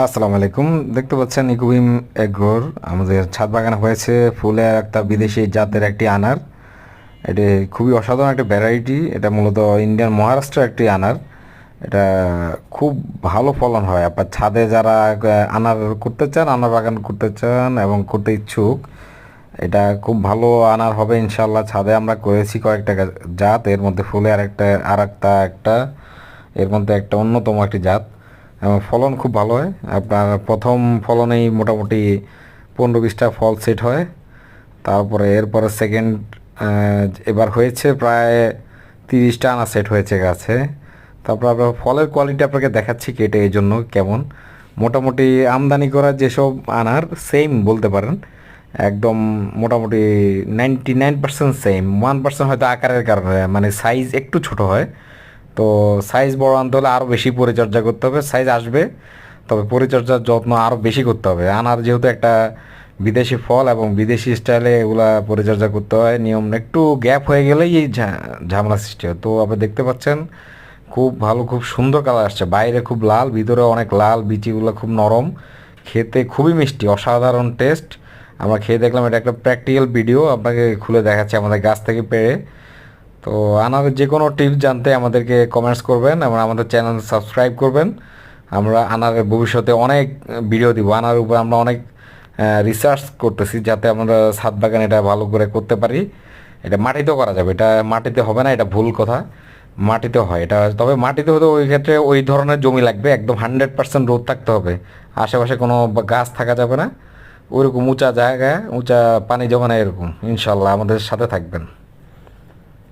আসসালামু আলাইকুম। দেখতে পাচ্ছেন ইকুবিম এগ্রোর আমাদের ছাদ বাগানে হয়েছে ফুলের একটা বিদেশি জাতের একটি আনার। এটি খুবই অসাধারণ একটা ভ্যারাইটি এটা মূলত ইন্ডিয়ান মহারাষ্ট্র একটি আনার। এটা খুব ভালো ফলন হয়। আপনার ছাদে যারা আনার করতে চান, আনার বাগান করতে চান এবং করতে ইচ্ছুক, এটা খুব ভালো আনার হবে ইনশাল্লাহ ছাদে আমরা করেছি কয়েকটা জাত। এর মধ্যে ফুলে আরেকটা আর একটা একটা, এর মধ্যে একটা অন্যতম একটি জাত। ফলন খুব ভালো হয়। আপনার প্রথম ফলনেই মোটামুটি পনেরো বিশটা ফল সেট হয়। তারপরে এরপরে সেকেন্ড এবার হয়েছে প্রায় তিরিশটা আনা সেট হয়েছে গাছে। তারপর আপনার ফলের কোয়ালিটি আপনাকে দেখাচ্ছি কেটে এই জন্য কেমন। মোটামুটি আমদানি করা যেসব আনার সেম বলতে পারেন। একদম মোটামুটি ninety nine percent same one percent হয়তো আকারের কারণে মানে সাইজ একটু ছোট হয়। তো সাইজ বড় আনতে হলে আরও বেশি পরিচর্যা করতে হবে। সাইজ আসবে, তবে পরিচর্যার যত্ন আরও বেশি করতে হবে। আনার যেহেতু একটা বিদেশি ফল এবং বিদেশি স্টাইলে এগুলা পরিচর্যা করতে হয়, নিয়ম একটু গ্যাপ হয়ে গেলেই এই ঝামেলা সৃষ্টি হয়। তো আপনি দেখতে পাচ্ছেন, খুব ভালো, খুব সুন্দর কালার আসছে। বাইরে খুব লাল, ভিতরে অনেক লাল, বিচিগুলো খুব নরম। খেতে খুবই মিষ্টি, অসাধারণ টেস্ট আমরা খেয়ে দেখলাম, এটা একটা প্র্যাকটিক্যাল ভিডিও আপনাকে খুলে দেখাচ্ছি আমাদের গাছ থেকে পেড়ে। তো আনারের যে কোনো টিপস জানতে আমাদেরকে কমেন্টস করবেন এবং আমাদের চ্যানেল সাবস্ক্রাইব করবেন। আমরা আনারের ভবিষ্যতে অনেক ভিডিও দিব। আনার উপর আমরা অনেক রিসার্চ করতেছি যাতে আমরা ছাদ বাগান এটা ভালো করে করতে পারি। এটা মাটিতেও করা যাবে। এটা মাটিতে হবে না, এটা ভুল কথা। মাটিতে হয়। এটা তবে মাটিতে হতে ওই ক্ষেত্রে ওই ধরনের জমি লাগবে। একদম হান্ড্রেড পার্সেন্ট রোদ থাকতে হবে। আশেপাশে কোনো গাছ থাকা যাবে না। ওইরকম উঁচা জায়গায়, উঁচা পানি জমা না এরকম। ইনশাল্লাহ আমাদের সাথে থাকবেন।